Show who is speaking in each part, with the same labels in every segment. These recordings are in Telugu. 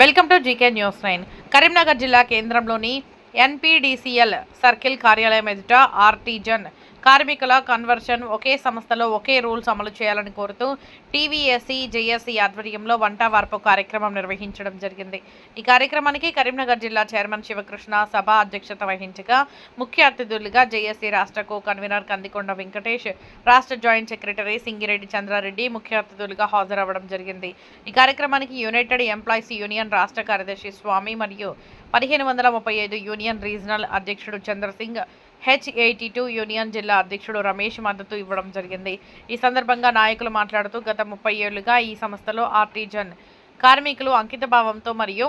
Speaker 1: Welcome to GK news nine. Karimnagar జిల్లా కేంద్రంలోని ఎన్పీడీసీఎల్ సర్కిల్ కార్యాలయం ఎదుట ఆర్టీజన్ కార్మికుల కన్వర్షన్ ఒకే సంస్థలో ఒకే రూల్స్ అమలు చేయాలని కోరుతూ టీవీఎస్సీ జేఎస్సీ ఆధ్వర్యంలో వంట వార్పు కార్యక్రమం నిర్వహించడం జరిగింది. ఈ కార్యక్రమానికి కరీంనగర్ జిల్లా చైర్మన్ శివకృష్ణ సభ అధ్యక్షత వహించగా ముఖ్య అతిథులుగా జేఎస్సీ రాష్ట్ర కో కన్వీనర్ కందికొండ వెంకటేష్ రాష్ట్ర జాయింట్ సెక్రటరీ సింగిరెడ్డి చంద్రారెడ్డి ముఖ్య అతిథులుగా హాజరవ్వడం జరిగింది. ఈ కార్యక్రమానికి యునైటెడ్ ఎంప్లాయీస్ యూనియన్ రాష్ట్ర కార్యదర్శి స్వామి మరియు పదిహేను వందల ముప్పై ఐదు యూనియన్ రీజనల్ అధ్యక్షుడు Chandrasingh H eighty two union జిల్లా అధ్యక్షుడు రమేష్ మద్దతు ఇవ్వడం జరిగింది. ఈ సందర్భంగా నాయకులు మాట్లాడుతూ గత ముప్పై ఏళ్ళుగా ఈ సంస్థలో ఆర్టిజన్ కార్మికులు అంకితభావంతో మరియు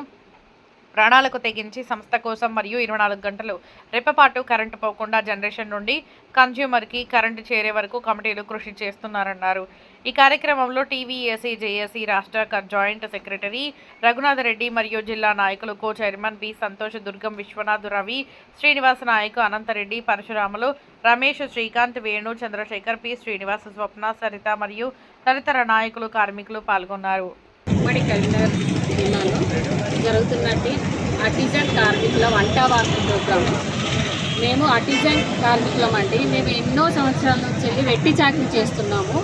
Speaker 1: ప్రాణాలకు తెగించి సంస్థ కోసం మరియు ఇరవై నాలుగు గంటలు రెప్పపాటు కరెంటు పోకుండా జనరేషన్ నుండి కన్జ్యూమర్కి కరెంటు చేరే వరకు కమిటీలు కృషి చేస్తున్నారన్నారు. ఈ కార్యక్రమంలో టీవీఎస్సీ జేఏసీ రాష్ట్ర జాయింట్ సెక్రటరీ రఘునాథ్ రెడ్డి మరియు జిల్లా నాయకులు co chairman B Santosh Durgam Vishwanath Ravi Srinivasa Nayak Anantareddy Parasuramulu Ramesh Srikanth Venu Chandrasekhar P Srinivasa Swapna Saritha మరియు తదితర నాయకులు కార్మికులు పాల్గొన్నారు.
Speaker 2: ఉమ్మడి కరీంనగర్ జిల్లాలో జరుగుతున్నట్టు అటిజన్ కార్మికుల వంట ప్రోగ్రాం మేము అటిజన్ కార్మికులం అండి. మేము ఎన్నో సంవత్సరాల నుంచి వెళ్ళి వెట్టి చాకరీ చేస్తున్నాము.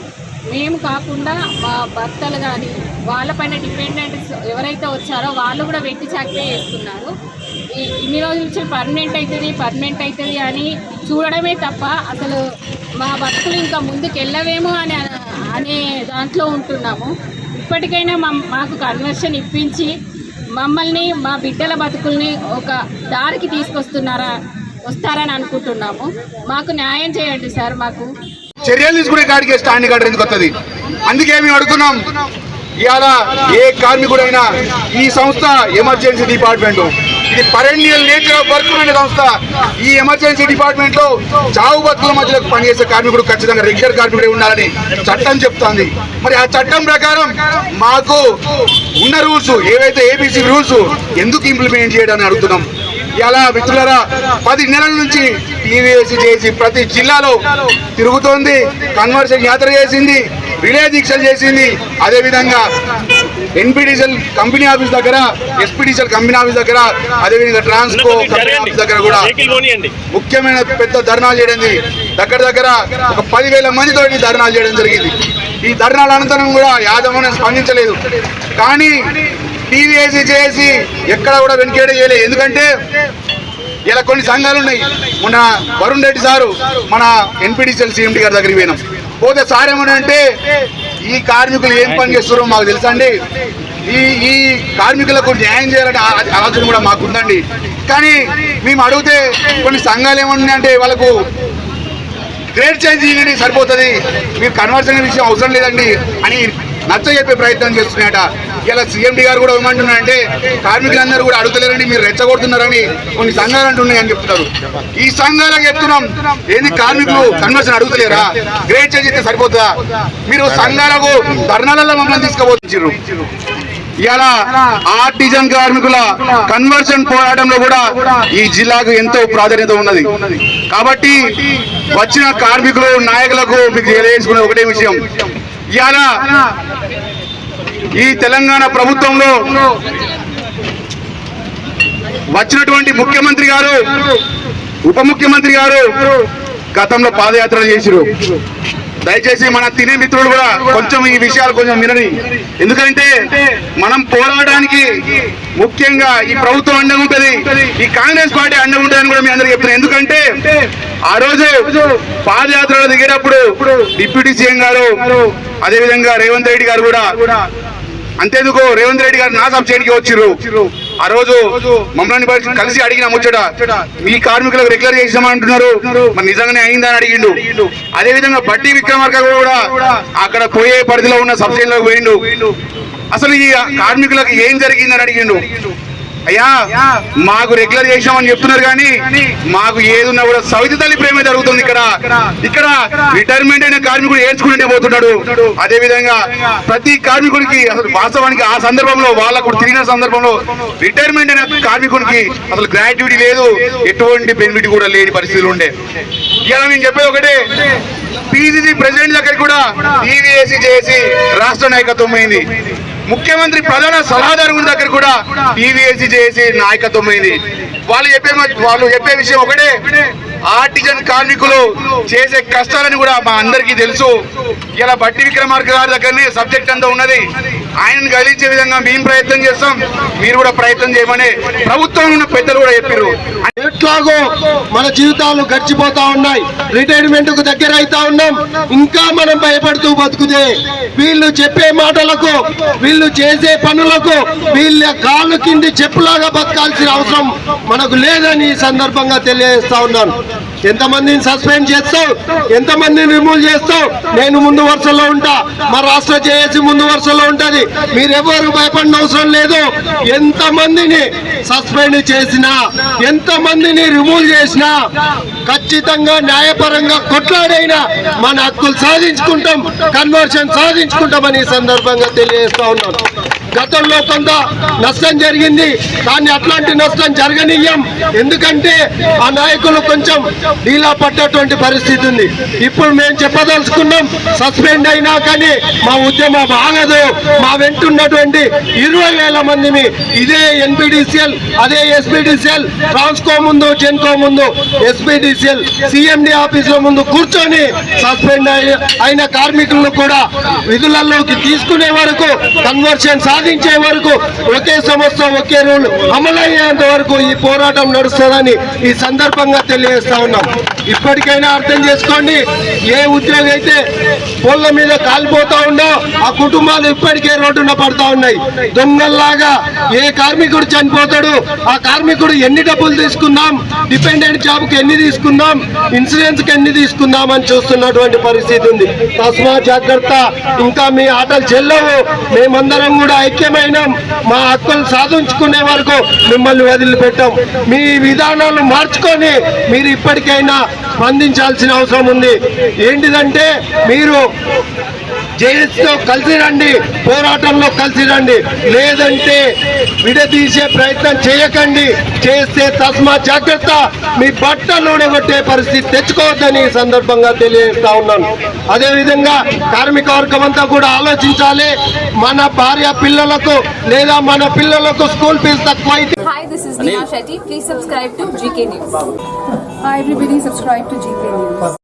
Speaker 2: మేము కాకుండా మా భర్తలు కానీ వాళ్ళపైన డిపెండెంట్స్ ఎవరైతే వచ్చారో వాళ్ళు కూడా వెట్టి చాకరీ చేస్తున్నారు. ఈ ఇన్ని రోజుల నుంచి పర్మనెంట్ అవుతుంది పర్మనెంట్ అవుతుంది అని చూడడమే తప్ప అసలు మా బతుకులు ఇంకా ముందుకు వెళ్ళవేమో అని అనే దాంట్లో ఉంటున్నాము. ఇప్పటికైనా మా మాకు కన్వర్షన్ ఇప్పించి మమ్మల్ని మా బిడ్డల బతుకుల్ని ఒక దారికి తీసుకొస్తున్నారా వస్తారని అనుకుంటున్నాము. మాకు న్యాయం చేయండి సార్ మాకు.
Speaker 3: చర్యలు తీసుకునే కాడికి స్టాండ్ కాడ ఎందుకు వస్తుంది అందుకే మేము అడుగుతున్నాం. ఇవాళ ఏ కార్మికుడైనా ఈ సంస్థ ఎమర్జెన్సీ డిపార్ట్మెంట్ ఇది పరెన్యుల్ నేచర్ ఆఫ్ వర్క్ అనే సంస్థ. ఈ ఎమర్జెన్సీ డిపార్ట్మెంట్లో చావు బతుకుల మధ్యలో పనిచేసే కార్మికుడు ఖచ్చితంగా రెగ్యులర్ కార్మికుడే ఉండాలని చట్టం చెప్తోంది. మరి ఆ చట్టం ప్రకారం మాకు ఉన్న రూల్స్ ఏవైతే ఏబీసీ రూల్స్ ఎందుకు ఇంప్లిమెంట్ చేయడానికి అడుగుతున్నాం. ఇలా మిత్రులరా పది నెలల నుంచి టీవీఎస్సీ చేసి ప్రతి జిల్లాలో తిరుగుతోంది కన్వర్షన్ యాత్ర చేసింది రిలే దీక్షలు చేసింది. అదేవిధంగా ఎన్పిడిసిఎల్ కంపెనీ ఆఫీస్ దగ్గర ఎస్పీడీసీఎల్ కంపెనీ ఆఫీస్ దగ్గర అదేవిధంగా ట్రాన్స్కో కంపెనీ ఆఫీస్ దగ్గర కూడా ముఖ్యమైన పెద్ద ధర్నాలు చేయడం. దగ్గర దగ్గర ఒక పదివేల మందితో ధర్నాలు చేయడం జరిగింది. ఈ ధర్నాల అనంతరం కూడా యాదవ్ స్పందించలేదు. కానీ టీవీఏసీ చేసి ఎక్కడ కూడా వెనుకేడ చేయలేదు. ఎందుకంటే ఇలా కొన్ని సంఘాలు ఉన్నాయి. మొన్న వరుణ్ రెడ్డి సారు మన ఎన్పిడిసిఎల్ సిఎండి గారి దగ్గరికి పోయినాం. పోతే సార్ ఏమనంటే ఈ కార్మికులు ఏం పని చేస్తున్నారో మాకు తెలుసా అండి? ఈ ఈ కార్మికులకు న్యాయం చేయాలనే ఆ- ఆలోచన కూడా మాకు ఉందండి కానీ మేము అడిగితే కొన్ని సంఘాలు ఏమన్నాయంటే వాళ్ళకు గ్రేడ్ చేంజ్ చేయండి సరిపోతుంది. మీరు కన్వర్షన్ విషయం అవసరం లేదండి అని నచ్చ చెప్పే ప్రయత్నం చేస్తున్నాయట. ఇలా సీఎండి గారు కూడా ఏమంటున్నారంటే కార్మికులందరూ కూడా అడుగుతలేరండి మీరు రెచ్చగొడుతున్నారని కొన్ని సంఘాలు అంటున్నాయని చెప్తున్నారు. ఈ సంఘాలకు చెప్తున్నాం. ఏంది కార్మికులు కన్వర్షన్ అడుగుతలేరా? గ్రేట్ చేసి అయితే సరిపోతుందా? మీరు సంఘాలకు ధర్నాలలో మమ్మల్ని తీసుకుపోతున్నారు. ఇలా ఆర్టిజన్ కార్మికుల కన్వర్షన్ పోరాటంలో కూడా ఈ జిల్లాకు ఎంతో ప్రాధాన్యత ఉన్నది. కాబట్టి వచ్చిన కార్మికులు నాయకులకు మీకు తెలియజేసుకునే ఒకటే విషయం. ఇవాళ ఈ తెలంగాణ ప్రభుత్వంలో వచ్చినటువంటి ముఖ్యమంత్రి గారు ఉప ముఖ్యమంత్రి గారు గతంలో పాదయాత్ర చేసిరు. దయచేసి మన తినే మిత్రులు కూడా కొంచెం ఈ విషయాలు కొంచెం వినని. ఎందుకంటే మనం పోరాడడానికి ముఖ్యంగా ఈ ప్రభుత్వం అండగా ఉంటుంది. ఈ కాంగ్రెస్ పార్టీ అండగా ఉంటుందని కూడా మీ అందరికి చెప్తున్నాను ఎందుకంటే ఆ రోజు పాదయాత్రలో దిగేటప్పుడు డిప్యూటీ సీఎం గారు అదేవిధంగా రేవంత్ రెడ్డి గారు కూడా అంతేందుకు రేవంత్ రెడ్డి గారు నా సంశయానికి వచ్చిర్రు. ఆ రోజు మమ్మల్ని కలిసి అడిగిన ముచ్చట మీ కార్మికులకు రెగ్యులర్ చేసామంటున్నారు మరి నిజంగానే అయిందని అడిగిండు. అదే విధంగా బట్టి విక్రమార్క కూడా అక్కడ పోయే పరిధిలో ఉన్న సబ్సిడీలోకి పోయిండు. అసలు ఈ కార్మికులకు ఏం జరిగిందని అడిగిండు. అయ్యా మాకు రెగ్యులర్ చేసామని చెప్తున్నారు కానీ మాకు ఏది ఉన్నా కూడా సవితి తల్లి ప్రేమ జరుగుతుంది ఇక్కడ. ఇక్కడ రిటైర్మెంట్ అయిన కార్మికుడు ఏడ్చుకుంటే పోతున్నాడు. అదే విధంగా ప్రతి కార్మికుడికి అసలు వాస్తవానికి ఆ సందర్భంలో వాళ్ళకు తిరిగిన సందర్భంలో రిటైర్మెంట్ అయిన కార్మికుడికి అసలు గ్రాట్యుటీ లేదు. ఎటువంటి బెనిఫిట్ కూడా లేని పరిస్థితులు ఉండే. ఇలా నేను చెప్పేది ఒకటే. పిసిసి ప్రెసిడెంట్ దగ్గర కూడా టీవీఏసీ చేసి రాష్ట్ర నాయకత్వం అయింది ముఖ్యమంత్రి ప్రధాన సలహాదారు దగ్గర కూడా టీవీఏసీ జేఏసీ నాయకత్వం అయింది. వాళ్ళు చెప్పే వాళ్ళు చెప్పే విషయం ఒకటే. ఆర్టిజన్ కార్మికులు చేసే కష్టాలని కూడా మా అందరికీ తెలుసు. ఇలా బట్టి విక్రమార్క గారి దగ్గరనే సబ్జెక్ట్ అంతా ఉన్నది. ఆయనను గదిలించే విధంగా మేము ప్రయత్నం చేస్తాం. మీరు కూడా ప్రయత్నం చేయమని ప్రభుత్వం ఉన్న పెద్దలు కూడా చెప్పారు
Speaker 4: ఎట్లాగో మన జీవితాలు గడిచిపోతా ఉన్నాయి. రిటైర్మెంట్కు దగ్గర అవుతా ఉన్నాం. ఇంకా మనం భయపడుతూ బతుకుతే వీళ్ళు చెప్పే మాటలకు వీళ్ళు చేసే పనులకు వీళ్ళ కాళ్ళు కింది చెప్పులాగా బతకాల్సిన అవసరం మనకు లేదని ఈ సందర్భంగా తెలియజేస్తా ఉన్నాను. ఎంతమందిని సస్పెండ్ చేస్తావు? ఎంతమందిని రిమూవ్ చేస్తావు? నేను ముందు వరుసలో ఉంటా. మా రాష్ట్ర జేఏసీ ముందు వరుసలో ఉంటుంది. మీరెవరు భయపడిన అవసరం లేదు. ఎంతమందిని సస్పెండ్ చేసినా ఎంతమందిని రిమూవ్ చేసినా ఖచ్చితంగా న్యాయపరంగా కొట్లాడైనా మన హక్కులు సాధించుకుంటాం కన్వర్షన్ సాధించుకుంటామని ఈ సందర్భంగా తెలియజేస్తా ఉన్నాను. గతంలో కొంత నష్టం జరిగింది కానీ అట్లాంటి నష్టం జరగనీయం. ఎందుకంటే ఆ నాయకులు కొంచెం ఢీలా పడ్డటువంటి పరిస్థితి ఉంది. ఇప్పుడు మేము చెప్పదలుచుకున్నాం సస్పెండ్ అయినా కానీ మా ఉద్యమం ఆగదు మా వెంటున్నటువంటి ఇరవై వేల మందిని ఇదే ఎన్పిడిసిఎల్ అదే ఎస్పీడిసిఎల్ ట్రాన్స్కో ముందు జెన్కో ముందు ఎస్పీడిసిఎల్ సిఎండి ఆఫీసుల ముందు కూర్చొని సస్పెండ్ అయి- అయిన కార్మికులను కూడా విధులలోకి తీసుకునే వరకు కన్వర్షన్ సాధించే వరకు ఒకే సంస్థ ఒకే రూల్ అమలయ్యేంత వరకు ఈ పోరాటం నడుస్తుందని ఈ సందర్భంగా తెలియజేస్తా ఉన్నాం. ఇప్పటికైనా అర్థం చేసుకోండి ఏ ఉద్యోగి అయితే పొల్ల మీద కాలిపోతా ఉండో ఆ కుటుంబాలు ఇప్పటికే రోడ్డున పడతా ఉన్నాయి. దొంగల్లాగా ఏ కార్మికుడు చనిపోతాడు? ఆ కార్మికుడు ఎన్ని డబ్బులు తీసుకున్నాం డిపెండెంట్ జాబ్కి ఎన్ని తీసుకున్నాం ఇన్సూరెన్స్కి ఎన్ని తీసుకున్నాం అని చూస్తున్నటువంటి పరిస్థితి ఉంది. తస్మా జాగ్రత్త. ఇంకా మీ ఆటలు చెల్లవు. మేమందరం కూడా ముఖ్యమైన మా హక్కులు సాధించుకునే వరకు మిమ్మల్ని వదిలిపెట్టాం. మీ విధానాలు మార్చుకొని మీరు ఇప్పటికైనా స్పందించాల్సిన అవసరం ఉంది. ఏంటిదంటే మీరు జేఎస్తో కలిసి రండి పోరాటంలో కలిసి రండి. లేదంటే విడదీసే ప్రయత్నం చేయకండి. చేస్తే తస్మా జాగ్రత్త. మీ బట్టలు కొట్టే పరిస్థితి తెచ్చుకోవద్దని ఈ సందర్భంగా తెలియజేస్తా ఉన్నాను. అదేవిధంగా కార్మిక వర్గం అంతా కూడా ఆలోచించాలి. మన భార్య పిల్లలకు లేదా మన పిల్లలకు స్కూల్ ఫీజు తక్కువ అయితే
Speaker 5: Hi, everybody, subscribe to GK News.